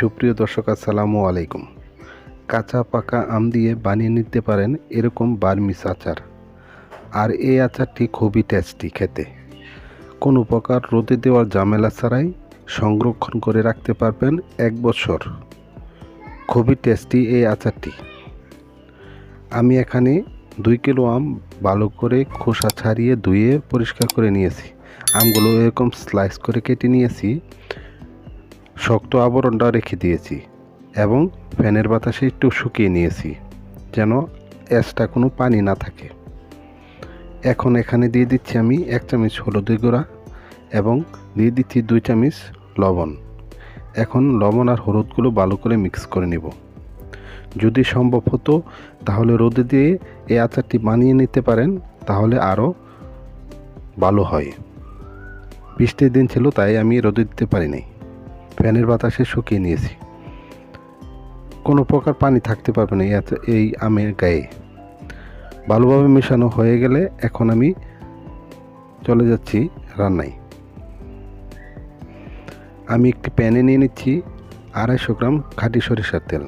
সুপ্রিয় দর্শক, আসসালামু আলাইকুম। কাঁচা, পাকা আম দিয়ে বানিয়ে নিতে পারেন এরকম বার্মিস আচার। আর এই আচারটি খুবই টেস্টি খেতে। কোনো প্রকার রোদে দেওয়ার ঝামেলা ছাড়াই সংরক্ষণ করে রাখতে পারবেন এক বছর। খুবই টেস্টি এই আচারটি। আমি এখানে দুই কিলো আম ভালো করে খোসা ছাড়িয়ে ধুয়ে পরিষ্কার করে নিয়েছি। আমগুলো এরকম স্লাইস করে কেটে নিয়েছি। শক্ত আবরণটা রেখে দিয়েছি এবং ফ্যানের বাতাসে একটু শুকিয়ে নিয়েছি, যেন এক্সট্রা কোনো পানি না থাকে। এখন এখানে দিয়ে দিচ্ছি আমি এক চামচ হলুদের গুঁড়া এবং দিয়ে দিচ্ছি দুই চামচ লবণ। এখন লবণ আর হলুদগুলো ভালো করে মিক্স করে নেব। যদি সম্ভব হতো, তাহলে রোদে দিয়ে এই আচারটি বানিয়ে নিতে পারেন, তাহলে আরও ভালো হয়। বৃষ্টির দিন ছিল, তাই আমি রোদে দিতে পারিনি। ফ্যানের বাতাসে শুকিয়ে নিয়েছি। কোনো প্রকার পানি থাকতে পারবে না আচা- এই আমের গায়ে। ভালোভাবে মেশানো হয়ে গেলে এখন আমি চলে যাচ্ছি রান্নায়। আমি একটি প্যানে নিয়ে নিচ্ছি আড়াইশো গ্রাম খাঁটি সরিষার তেল।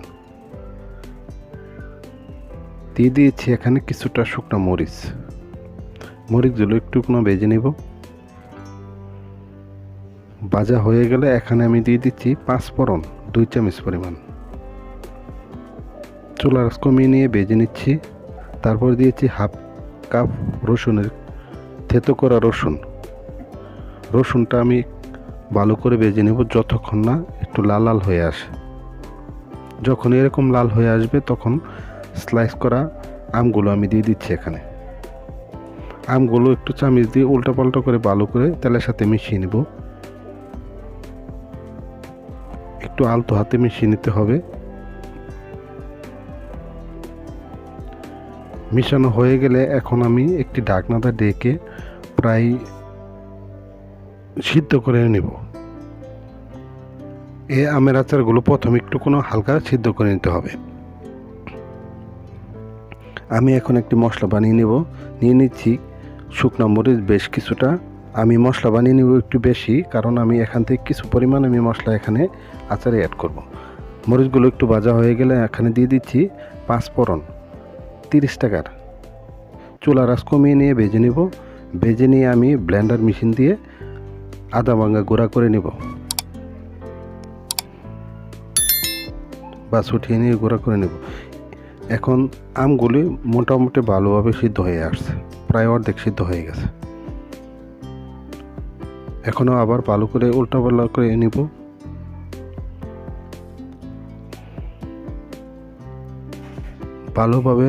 দিয়ে দিয়েছি এখানে কিছুটা শুকনো মরিচ। মরিচগুলো একটু কোনো ভেজে নেব। ভাজা হয়ে গেলে এখানে আমি দিয়ে দিচ্ছি পাঁচ ফোড়ন, দুই চামচ পরিমাণ। চুলার কমিয়ে নিয়ে বেজে নিচ্ছি। তারপর দিয়েছি হাফ কাপ রসুনের থেতো করা রসুন। রসুনটা আমি ভালো করে বেজে নেব যতক্ষণ না একটু লাল লাল হয়ে আসে। যখন এরকম লাল হয়ে আসবে তখন স্লাইস করা আমগুলো আমি দিয়ে দিচ্ছি এখানে। আমগুলো একটু চামিচ দিয়ে উল্টাপাল্টা করে ভালো করে তেলের সাথে মিশিয়ে নেব। একটু আলতো হাতে মিশিয়ে নিতে হবে। মিশানো হয়ে গেলে এখন আমি একটি ঢাকনাটা ডেকে প্রায় সিদ্ধ করে নেব। এই আমের আচারগুলো প্রথমে একটু কোনো হালকা সিদ্ধ করে নিতে হবে। আমি এখন একটি মশলা বানিয়ে নেব। নিয়ে নিচ্ছি শুকনো মরিচ, বেশ কিছুটা আমি মশলা বানিয়ে নেব একটু বেশি, কারণ আমি এখান থেকে কিছু পরিমাণ আমি মশলা এখানে আচারে অ্যাড করব। মরিচগুলো একটু ভাজা হয়ে গেলে এখানে দিয়ে দিচ্ছি পাঁচ ফোড়ন, তিরিশ টাকার। চুলা রাস কমিয়ে নিয়ে ভেজে নেব। ভেজে নিয়ে আমি ব্লেন্ডার মেশিন দিয়ে আদা ভাঙ্গা গুঁড়া করে নেব। বা উঠিয়ে নিয়ে গুঁড়া করে নেব। এখন আমগুলি মোটামুটি ভালোভাবে সিদ্ধ হয়ে আসছে। প্রায় অর্ধেক সিদ্ধ হয়ে গেছে। এখনও আবার ভালো করে উল্টা পাল্টা করে নিব। ভালোভাবে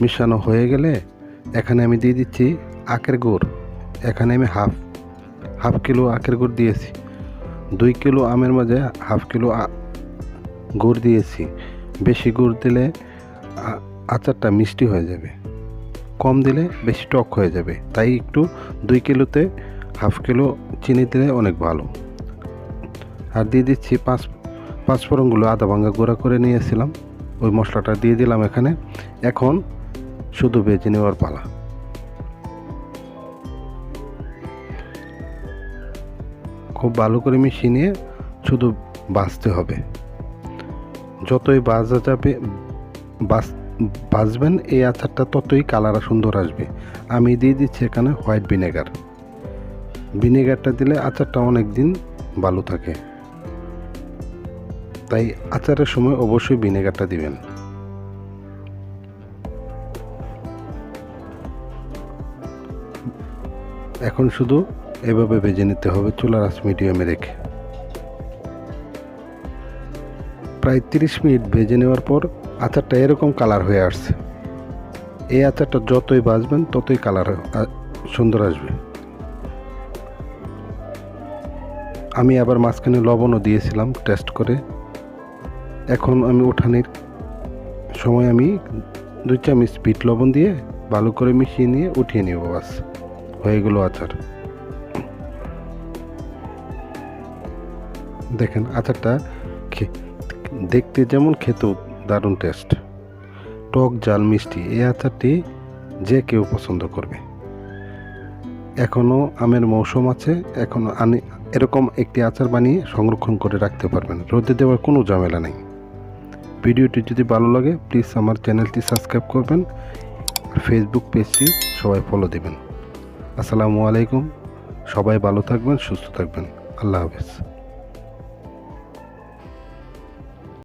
মিশানো হয়ে গেলে এখানে আমি দিয়ে দিচ্ছি আখের গুড়। এখানে আমি হাফ হাফ কিলো আখের গুড় দিয়েছি। দুই কিলো আমের মাঝে হাফ কিলো গুড় দিয়েছি। বেশি গুড় দিলে আচারটা মিষ্টি হয়ে যাবে। কম দিলে বেশি টক হয়ে যাবে। তাই একটু দুই কিলোতে হাফ কিলো চিনি দিলে অনেক ভালো। আর দিয়ে দিচ্ছি পাঁচ পাঁচ ফোড়নগুলো আদা ভাঙ্গা গুঁড়া করে নিয়েছিলাম। ওই মশলাটা দিয়ে দিলাম এখানে। এখন শুধু বেজে নেওয়ার পালা। খুব ভালো করে মিশিয়ে নিয়ে শুধু বাছতে হবে। যতই বাজা যাবে বাস বাজবেন এই আচারটা ততই কালার সুন্দর আসবে। আমি দিয়ে দিচ্ছি এখানে হোয়াইট ভিনেগার। ভিনেগারটা দিলে আচারটা অনেক দিন ভালো থাকে। তাই আচারের সময় অবশ্যই ভিনেগারটা দিবেন। এখন শুধু এভাবে ভেজে নিতে হবে চুলার আঁচ মিডিয়ামে রেখে। প্রায় তিরিশ মিনিট ভেজে নেওয়ার পর আচারটা এরকম কালার হয়ে আসছে। এই আচারটা যতই বাজবেন ততই কালার সুন্দর আসবে। আমি আবার মাঝখানে লবণও দিয়েছিলাম টেস্ট করে। এখন আমি ওঠানোর সময় আমি দুই চামচ বিট লবণ দিয়ে ভালো করে মিশিয়ে নিয়ে উঠিয়ে নেব বাস। হয়ে গেল আচার। দেখেন আচারটা দেখতে যেমন খেতেও দারুণ টেস্ট টক, জাল, মিষ্টি, এই আচারটি যে কেউ পছন্দ করবে। এখনও আমের মৌসুম আছে এখনও আনি, এরকম একটি আচার বানিয়ে সংরক্ষণ করে রাখতে পারবেন। রোদে দেওয়ার কোনো ঝামেলা নেই। ভিডিওটি যদি ভালো লাগে প্লিজ আমার চ্যানেলটি সাবস্ক্রাইব করবেন ফেসবুক পেজটি সবাই ফলো দেবেন। আসসালামু আলাইকুম, সবাই ভালো থাকবেন, সুস্থ থাকবেন। আল্লাহ হাফেজ।